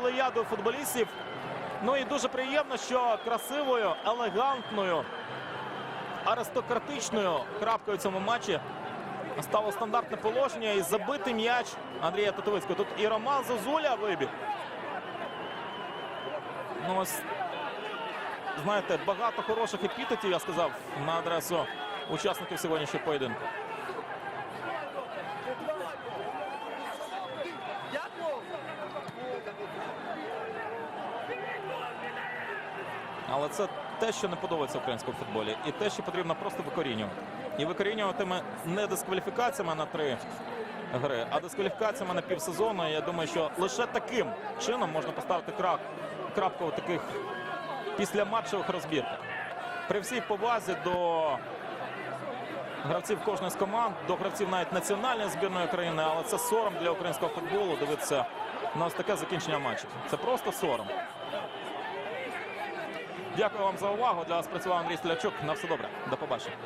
плеядою футболістів. Ну і дуже приємно, що красивою, елегантною, аристократичною крапкою в цьому матчі стало стандартне положення і забитий м'яч Андрія Татовицького. Тут і Роман Зозуля вибіг. Ну, ось, знаєте, багато хороших епітетів, я сказав, на адресу учасників сьогоднішнього поєдинку. Але це те, що не подобається українському футболі, і те, що потрібно просто викорінювати. І викорінюватиме не дискваліфікаціями на три гри, а дискваліфікаціями на півсезону. Я думаю, що лише таким чином можна поставити крап, крапку у таких післяматчевих розбірках. При всій повазі до гравців кожної з команд, до гравців навіть національної збірної країни, але це сором для українського футболу. Дивитися на ось таке закінчення матчу. Це просто сором. Дякую вам за увагу. Для вас працював Андрій Столячук. На все добре. До побачення.